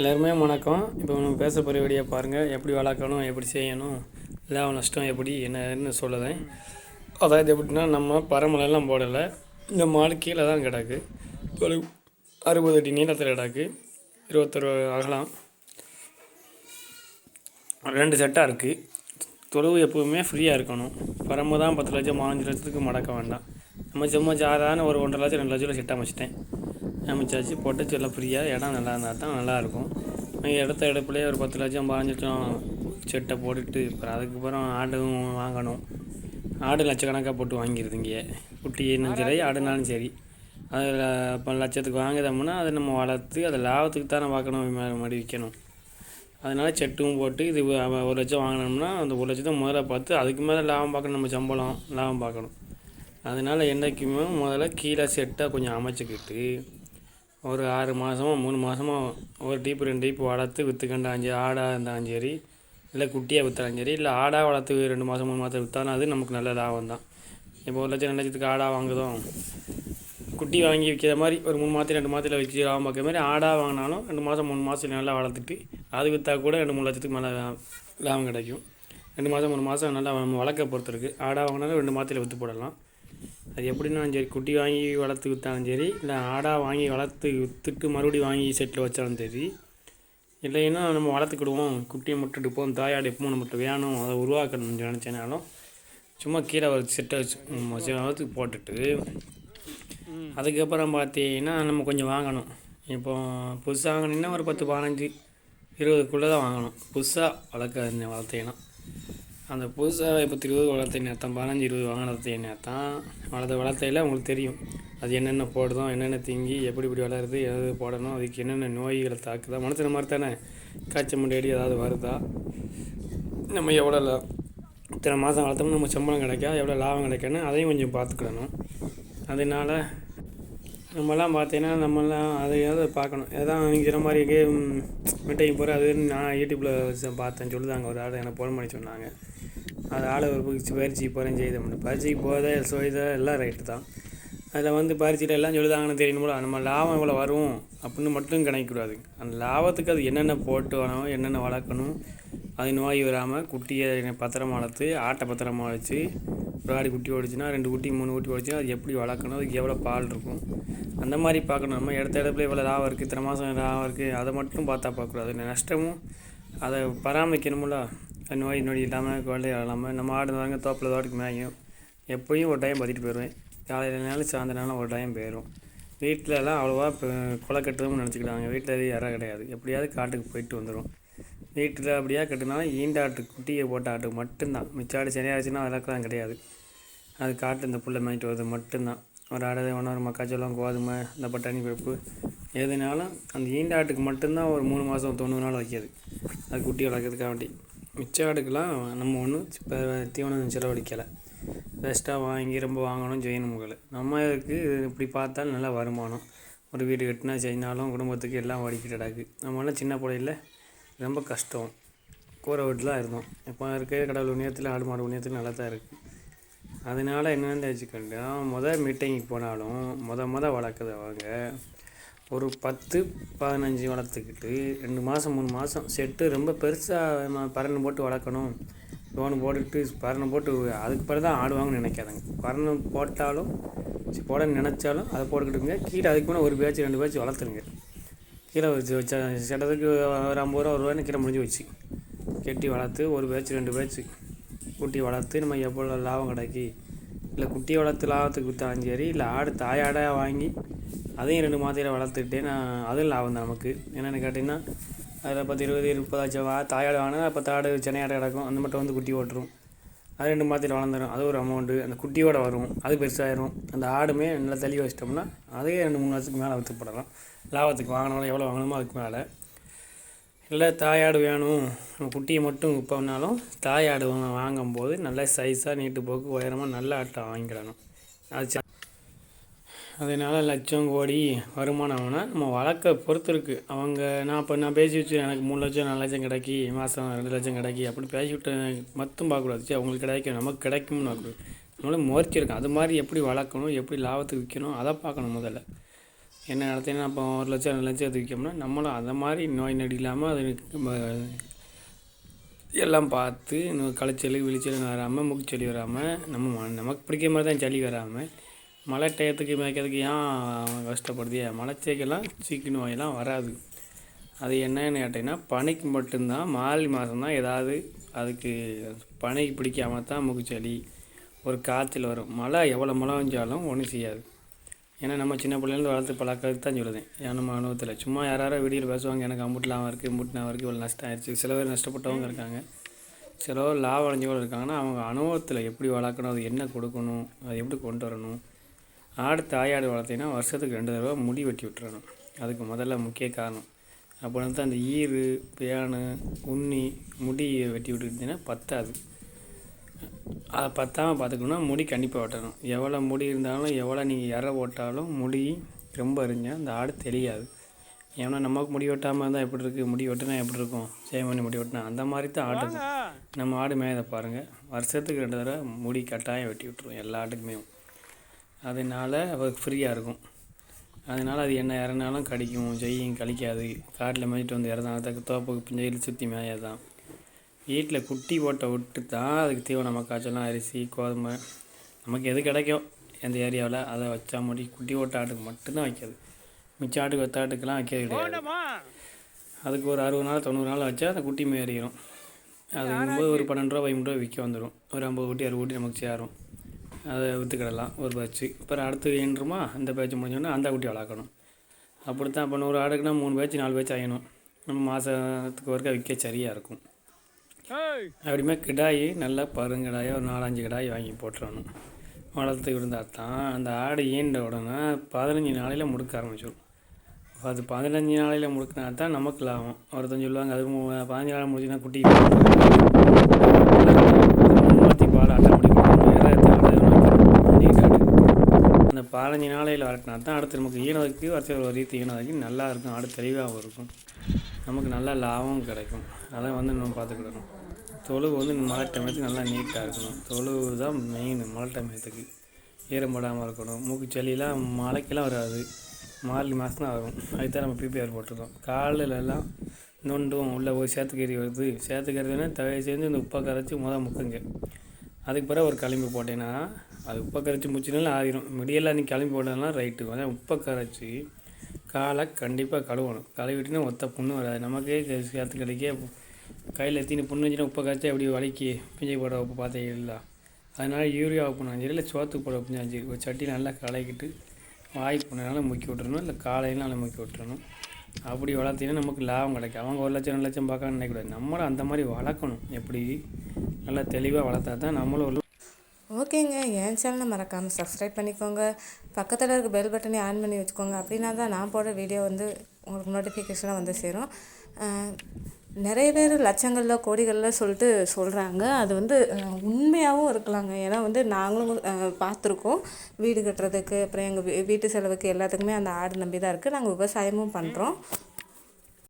எல்லாருமே வணக்கம். இப்போ நம்ம பேச போகிற வீடியோ பாருங்கள் எப்படி வளர்க்கணும் எப்படி செய்யணும் லாபம் நஷ்டம் எப்படி என்னன்னு சொல்லுதேன் அதாவது எப்படின்னா நம்ம பரமலெல்லாம் போடலை. இந்த மாடு கீழே தான் கிடக்கு. ஒரு அறுபது அடி நீளத்தில் கிடக்கு. இருபத்தொரு அகலம். ரெண்டு செட்டாக இருக்குது தொழுவு எப்போவுமே ஃப்ரீயாக இருக்கணும். பரம்பு தான் பத்து லட்சம் பதினஞ்சு லட்சத்துக்கு மடக்க வேண்டாம். நம்ம சும்மா சாதாரண ஒரு ஒன்றரை லட்சம் ரெண்டு லட்சம் செட் அமைச்சிட்டேன். அமைச்சாச்சு. போட்டாச்சு எல்லாம் ஃப்ரீயாக இடம் நல்லா இருந்தால் தான் நல்லாயிருக்கும் இடத்த இடப்புலேயே ஒரு பத்து லட்சம் பதினஞ்சு லட்சம் செட்டை போட்டுட்டு அப்புறம் அதுக்கப்புறம் ஆடும் வாங்கணும். ஆடு லட்சக்கணக்காக போட்டு வாங்கிடுது இங்கே குட்டினாலும் சரி ஆடுனாலும் சரி. அதில் இப்போ லட்சத்துக்கு வாங்குதோம்னா அதை நம்ம வளர்த்து அதை லாபத்துக்கு தானே பார்க்கணும் மறுபடி விற்கணும் அதனால் செட்டும் போட்டு இது ஒரு லட்சம் வாங்கினோம்னா அந்த ஒரு லட்சத்தை முதல்ல பார்த்து அதுக்கு மேலே லாபம் பார்க்கணும் நம்ம சம்பளம் லாபம் பார்க்கணும். அதனால் என்றைக்குமே முதல்ல கீழே செட்டாக கொஞ்சம் அமைச்சிக்கிட்டு ஒரு ஆறு மாதமோ மூணு மாதமோ ஒரு டீப்பு ரெண்டு டீப்பு வளர்த்து விற்றுக்கண்டாலும் சரி ஆடாக இருந்தாலும் சரி இல்லை குட்டியாக விற்றாலும் சரி இல்லை ஆடாக வளர்த்து ரெண்டு மாதம் மூணு மாதம் விற்றாலும் அது நமக்கு நல்ல லாபம் தான். இப்போ ஒரு லட்சம் ரெண்டு லட்சத்துக்கு ஆடாக வாங்குதோம் குட்டி வாங்கி விற்கிற மாதிரி ஒரு மூணு மாதம் ரெண்டு மாதத்தில் வச்சு லாபம் பார்க்குற மாதிரி ஆடாக வாங்கினாலும் ரெண்டு மாதம் மூணு மாதம் நல்லா வளர்த்துட்டு அது விற்றா கூட ரெண்டு மூணு லட்சத்துக்கு மேலே லாபம் கிடைக்கும். ரெண்டு மாதம் மூணு மாதம் நல்லா நம்ம வளர்க்க பொறுத்து இருக்குது ஆடாக வாங்கினாலும் ரெண்டு மாதத்தில் விற்று போடலாம். அது எப்படின்னாலும் சரி குட்டி வாங்கி வளர்த்து விற்றாலும் சரி இல்லை ஆடாக வாங்கி வளர்த்து விற்றுட்டு மறுபடியும் வாங்கி செட்டில் வச்சாலும் சரி இல்லைன்னா நம்ம வளர்த்துக்கிடுவோம். குட்டியை மட்டும் எடுப்போம் தாயாடு எப்பவும் நம்மகிட்ட வேணும் அதை உருவாக்கணும்னு நினச்சேனாலும் சும்மா கீழே ஒரு செட்டை வச்சு வச்சு வளர்த்து போட்டுட்டு அதுக்கப்புறம் பார்த்தீங்கன்னா நம்ம கொஞ்சம் வாங்கணும். இப்போ புதுசாக வாங்கினீங்கன்னா ஒரு பத்து பதினஞ்சு இருபதுக்குள்ளே தான் வாங்கணும். புதுசாக வளர்க்க வளர்த்தீங்கன்னா அந்த புதுசாக இப்போ இருபது வளர்த்த நேரத்தான் பதினஞ்சு இருபது வாங்கினது தான் வளர்த்த வளர்த்தையில் உங்களுக்கு தெரியும். அது என்னென்ன போடுதோ என்னென்ன திங்கி எப்படி இப்படி வளருது எது போடணும் அதுக்கு என்னென்ன நோய்களை தாக்குதா மனுஷன மாதிரி தானே. காய்ச்சல் முன்னாடி ஏதாவது வருதா? நம்ம எவ்வளோ லா- இத்தனை மாதம் வளர்த்தோம்னா நம்ம சம்பளம் கிடைக்கா எவ்வளோ லாபம் கிடைக்கணும் அதையும் கொஞ்சம் பார்த்துக்கிடணும். அதனால் நம்மலாம் பார்த்தீங்கன்னா நம்மலாம் அதையாவது பார்க்கணும். எதாவது அவங்கிற மாதிரி கேம் மீட்டிங் போகிற அது நான் யூடியூப்பில் பார்த்தேன் சொல்லுதாங்க ஒரு ஆள் எனக்கு ஃபோன் பண்ணி சொன்னாங்க. அது ஆளை ஒரு பயிற்சி பயிற்சி போகிறேன் செய்த பயிற்சிக்கு போதே செய்த எல்லாம் ரைட்டு தான். அதில் வந்து பயிற்சியில் எல்லாம் சொல்லுதாங்கன்னு தெரியணும்ல நம்ம லாபம் இவ்வளோ வரும் அப்படின்னு மட்டும் கிடைக்கக்கூடாது அந்த லாபத்துக்கு அது என்னென்ன போட்டு வேணும் என்னென்ன வளர்க்கணும் அது நோய் வராமல் குட்டியை பத்திரமா வளர்த்து ஆட்டை பத்திரமா வச்சு ஒரு ஆடி குட்டி ஓடிச்சுன்னா ரெண்டு குட்டி மூணு குட்டி ஓடிச்சுன்னா அது எப்படி வளர்க்கணும் அதுக்கு எவ்வளோ பால் இருக்கும். அந்த மாதிரி பார்க்கணும். நம்ம இடத்த இடத்துல இவ்வளோ லாபம் இருக்குது இத்தனை மாதம் லாபம் இருக்குது அதை மட்டும் பார்த்தா பார்க்கக்கூடாது. நஷ்டமும் அதை பராமரிக்கணும்ல அது நோய் நொடி இல்லாமல் குழந்தை இல்லாமல் நம்ம ஆடு வாங்க தோப்பில் தோட்டக்கு மேயும். எப்போயும் ஒரு டைம் பார்த்துட்டு போயிடுவேன் காலையிலனாலும் சாயந்தரம்னாலும் ஒரு டைம் போயிடும் வீட்டிலலாம் அவ்வளோவா இப்போ கொலை கட்டுறதும் நினச்சிக்கிட்டாங்க வீட்டில் எதுவும் இறம் கிடையாது. எப்படியாவது காட்டுக்கு போயிட்டு வந்துடும் வீட்டில் அப்படியே கட்டுனாலும் ஈண்ட ஆட்டு குட்டியை போட்ட ஆட்டுக்கு மட்டும்தான். மிச்ச ஆடு சரியாச்சுன்னா அதெல்லாம் கிடையாது. அது காட்டு இந்த புள்ளை மேய்ட்டு வருது மட்டும்தான். ஒரு ஆடு ஒன்று ஒரு மக்காச்சோளம் கோதுமை இந்த பட்டாணி பருப்பு. எதுனாலும் அந்த ஈண்ட ஆட்டுக்கு மட்டும்தான் ஒரு மூணு மாதம் தொண்ணூறு நாள் வைக்கிது. அது குட்டி வளர்க்குறதுக்காக வேண்டி. மிச்ச ஆடுக்கெல்லாம் நம்ம ஒன்றும் இப்போ தீவனம் செலவழிக்கலை பெஸ்ட்டாக வாங்கி ரொம்ப வாங்கணும் செய்யணும் போல. நம்ம இதுக்கு இப்படி பார்த்தாலும் நல்லா வருமானம். ஒரு வீடு கட்டினா செய்யினாலும் குடும்பத்துக்கு எல்லாம் வடிக்கிட்டடாக்கு கிடக்கு நம்மளாம் சின்ன பிள்ளையில ரொம்ப கஷ்டம். கூரை வீட்டில் இருந்தோம். இப்போ இருக்க கடவுள் உண்ணியத்தில் ஆடு மாடு உண்ணியத்தில் நல்லா தான் இருக்குது அதனால் என்னென்னு வச்சுக்கோண்டா மொதல் மீட்டிங்க்கு போனாலும் மொதல் மொதல் வளர்க்குது அவங்க ஒரு பத்து பதினஞ்சு வளர்த்துக்கிட்டு ரெண்டு மாதம் மூணு மாதம் செட்டு ரொம்ப பெருசாக பறந்து போட்டு வளர்க்கணும். லோனு போட்டுட்டு பறனை போட்டு அதுக்கு பிறகு தான் ஆடுவாங்கன்னு நினைக்காதங்க. பறனை போட்டாலும் சரி, போட நினச்சாலும் அதை போட்டுக்கிட்டுங்க. கீழே அதுக்கு மேலே ஒரு பேட்ச் ரெண்டு பேச்சு வளர்த்துருங்க. கீழே வச்சு வச்ச ஒரு ஐம்பது ரூபா ஒரு ரூபாய்னு கீழே முடிஞ்சு வச்சு கெட்டி வளர்த்து ஒரு பேட்ச் ரெண்டு பேட்ச் குட்டி வளர்த்து நம்ம எவ்வளோ லாபம் கிடைக்கி இல்லை குட்டியை வளர்த்து லாபத்துக்கு விற்றாலும் சரி இல்லை ஆடு தாயாடாக வாங்கி அதையும் ரெண்டு மாத்திரை வளர்த்துக்கிட்டே நான் அதுவும் லாபம் தான் நமக்கு. என்னென்னு கேட்டிங்கன்னா அதில் பத்து இருபது முப்பதாச்சும் வா தாயாடு வாங்கினா அப்போ ஆடு சென்னையாடு கிடக்கும். அந்த மட்டும் வந்து குட்டி ஓட்டுரும். அது ரெண்டு மாத்திரை வளர்ந்துடும் அது ஒரு அமௌண்ட்டு அந்த குட்டியோட வரும். அது பெருசாயிரும். அந்த ஆடுமே நல்லா தள்ளி வச்சிட்டோம்னா அதே ரெண்டு மூணு வருஷத்துக்கு மேலே விற்றுப்படலாம் லாபத்துக்கு வாங்கினாலும் எவ்வளோ வாங்கணுமோ அதுக்கு மேலே. இல்லை தாயாடு வேணும். நம்ம குட்டியை மட்டும் விற்போம்னாலும் தாயாடு வாங்கும்போது நல்ல சைஸாக நீட்டு போக்கு உயரமாக நல்ல ஆட்டை வாங்கிக்கிடணும் அது அதனால் லட்சம் கோடி வருமானம் ஆனால் நம்ம வளர்க்க பொறுத்து இருக்குது அவங்க நான் இப்போ நான் பேசி வச்சு எனக்கு மூணு லட்சம் நாலு லட்சம் கிடைக்கி மாதம் ரெண்டு லட்சம் கிடைக்கி அப்படி பேசிவிட்டு மட்டும் பார்க்கக்கூடாது. சரி அவங்களுக்கு கிடைக்கும் நமக்கு கிடைக்கும்னு பார்க்கக்கூடாது. நம்மளும் முயற்சி இருக்கும் அது மாதிரி எப்படி வளர்க்கணும் எப்படி லாபத்துக்கு விற்கணும் அதை பார்க்கணும் முதல்ல. என்ன நடத்தினா இப்போ ஒரு லட்சம் ரெண்டு லட்சம் விற்கோம்னா நம்மளும் அந்த மாதிரி நோய் நடி இல்லாமல் அது எல்லாம் பார்த்து இன்னும் களைச்சல் விழிச்சல் வராமல் மூக்குச்சளி வராமல் நம்ம நமக்கு பிடிக்கிற மாதிரி தான் சளி வராமல் மழை டயத்துக்கு மேய்க்கிறதுக்கு ஏன் கஷ்டப்படுது மழை தேய்க்கெல்லாம் சீக்கு நோயெல்லாம் வராது. அது என்னன்னு கேட்டிங்கன்னா பனிக்கு மட்டும்தான் மார்கழி மாதம் தான் ஏதாவது அதுக்கு பனிக்கு பிடிக்காம தான் முகுச்சளி ஒரு காய்ச்சல் வரும். மழை எவ்வளோ மழை வந்தாலும் ஒன்றும் செய்யாது. ஏன்னா நம்ம சின்ன பிள்ளைலேருந்து வளர்த்து பழக்கிறது தான் சொல்லுதேன். ஏன் நம்ம அனுபவத்தில். சும்மா யாராரோ வீடியோவில் பேசுவாங்க எனக்கு அம்புட்டுலாம் இருக்குது இம்புட்டுலாம் இருக்குது இவ்வளோ நஷ்டம் ஆயிடுச்சு சில பேர் நஷ்டப்பட்டவங்க இருக்காங்க. சில பேர் லாபம் அடைஞ்சவங்க இருக்காங்கன்னா அவங்க அனுபவத்தில் எப்படி வளர்க்கணும் அது என்ன கொடுக்கணும் அது எப்படி கொண்டு வரணும் ஆடு தாயாடு வளர்த்தீங்கன்னா வருஷத்துக்கு ரெண்டு தடவை முடி வெட்டி விட்டுறணும். அதுக்கு முதல்ல முக்கிய காரணம். அப்போ வந்து அந்த ஈறு பியானு உண்ணி முடி வெட்டி விட்டுக்கிட்டீங்கன்னா பத்தாது. அதை பத்தாமல் பார்த்துக்கணும்னா முடி கண்டிப்பாக வெட்டணும். எவ்வளோ முடி இருந்தாலும் எவ்வளோ நீங்கள் இற ஓட்டாலும் முடி ரொம்ப அறிஞ்சால் அந்த ஆடு தெரியாது ஏன்னா நமக்கு முடி வெட்டாமல் இருந்தால் எப்படி இருக்குது முடி வெட்டினா எப்படி இருக்கும்? சேம் பண்ணி முடி வெட்டினா அந்த மாதிரி தான் ஆடு இருக்கும். நம்ம ஆடு மேயதை பாருங்கள் வருஷத்துக்கு ரெண்டு தடவை முடி கட்டாயம் வெட்டி விட்டுருவோம் எல்லா ஆட்டுக்குமே. அதனால அவருக்கு ஃப்ரீயாக இருக்கும். அதனால் அது என்ன இறந்தாலும் கடிக்கும் செய்யும் கழிக்காது. காட்டில் மேய்ச்சிட்டு வந்து இறந்தாலும் தோப்புக்கு பிஞ்சையில் சுற்றி மேயதான் வீட்டில் குட்டி போட்ட விட்டு தான் அதுக்கு தீவனம் மக்காச்சோளம் அரிசி கோதுமை. நமக்கு எது கிடைக்கும் எந்த ஏரியாவில் அதை வச்சா முடி குட்டி போட்ட ஆட்டுக்கு மட்டும்தான் வைக்காது. மிச்ச ஆட்டுக்கு வெத்த ஆட்டுக்கெல்லாம் வைக்கிறது கிடையாது. அதுக்கு ஒரு அறுபது நாள் தொண்ணூறு நாள் வச்சா அந்த குட்டி மேறிடும் அது போது ஒரு பன்னெண்டு ரூபா பதிமூணு ரூபா விற்க வந்துடும் ஒரு ஐம்பது குட்டி அறுபது குட்டி நமக்கு சேரும். அதை விற்றுக்கிடலாம் ஒரு பேட்ச்சு அப்புறம் அடுத்து ஈன்றுமா அந்த பேட்ச் முடிஞ்சோடனே அந்த குட்டி வளர்க்கணும். அப்படித்தான். இப்போ நூறு ஆடுக்குன்னா மூணு பேட்ச் நாலு பேட்ச் ஆகணும் நம்ம மாதத்துக்கு ஒருக்கா விற்க சரியாக இருக்கும். அப்படியுமே கிடாய் நல்லா பருங்கிடாயை ஒரு நாலஞ்சு கிடாய் வாங்கி போட்டுறணும். வளர்த்து இருந்தால் தான் அந்த ஆடு ஈண்ட உடனே பதினஞ்சு நாளையில் முடுக்க ஆரம்பிச்சிடும் அது பதினஞ்சு நாளையில் முடுக்கினா தான் நமக்கு லாபம். ஒருத்தன் சொல்லுவாங்க அது பதினஞ்சு நாள் முடிச்சுன்னா குட்டி மாற்றி பால் அட்டை பதினஞ்சு நாளையில் வரட்டினா தான் அடுத்து நமக்கு ஈனதுக்கு வருஷம் ஒரு ரீதி ஈனதுக்கு நல்லா இருக்கும். ஆடு தெளிவாகவும் இருக்கும். நமக்கு நல்ல லாபமும் கிடைக்கும். அதை வந்து நம்ம பார்த்துக்கிடணும். தொழுவு வந்து மழை டமயத்துக்கு நல்லா நீட்டாக இருக்கணும். தொழுவு தான் மெயின் மழை டயத்துக்கு ஈரம்படாமல் இருக்கணும். மூக்கு சளியெல்லாம் மழைக்கெல்லாம் வராது. மார்கழி மாதம் தான் வரும். அதுக்கு தான் நம்ம பிபிஆர் போட்டிருக்கோம். காலையில எல்லாம் நொண்டும் உள்ளே போய் சேத்துக்கறி வருது சேத்துக்கறினா தயவு செஞ்சு இந்த உப்பை கரைச்சி முதல் முக்குங்க. அதுக்கு பிறகு ஒரு களிம்பு போட்டேன்னா அது உப்பை கரைச்சி முச்சினாலும் ஆயிரும் மிடியெல்லாம் நீ கிளம்பி போட்டதுனா ரைட்டு. அதான் உப்பை கரைச்சி காலை கண்டிப்பாக கழுவணும். கழுவிட்டுனா ஒத்த புண்ணு வராது. நமக்கே சேர்த்து கிடைக்க கையில் தீனி புண்ணு வச்சுன்னா உப்பை கரைச்சி அப்படி வலிக்கி? பிஞ்சை போட உப்பு பார்த்தீங்களா அதனால் யூரியா உப்பு இல்லை சோத்துக்கு போட உப்பு ஒரு சட்டி நல்லா கலக்கிட்டு வாய் புண்ணுனால முக்கி விட்டுறணும். இல்லை காலையினால முக்கி விட்டுறணும். அப்படி வளர்த்தீங்கன்னா நமக்கு லாபம் கிடைக்கும். அவங்க ஒரு லட்சம் ரெண்டு லட்சம் பார்க்கணும்னு நினைக்கக்கூடாது நம்மளும் அந்த மாதிரி வளர்க்கணும். எப்படி? நல்லா தெளிவாக வளர்த்தா தான் நம்மளும் ஒரு ஓகேங்க என் சேனலை மறக்காமல் சப்ஸ்கிரைப் பண்ணிக்கோங்க. பக்கத்தில் இருக்க பெல் பட்டனே ஆன் பண்ணி வச்சுக்கோங்க. அப்படின்னா தான் நான் போடுற வீடியோ வந்து உங்களுக்கு நோட்டிஃபிகேஷனாக வந்து சேரும். நிறைய பேர் லட்சங்களில் கோடிகளில் சொல்லிட்டு சொல்கிறாங்க அது வந்து உண்மையாகவும் இருக்கலாங்க. ஏன்னா வந்து நாங்களும் பார்த்துருக்கோம். வீடு கட்டுறதுக்கு அப்புறம் எங்கள் வீட்டு செலவுக்கு எல்லாத்துக்குமே அந்த ஆடு நம்பி தான் இருக்குது நாங்கள் விவசாயமும் பண்ணுறோம்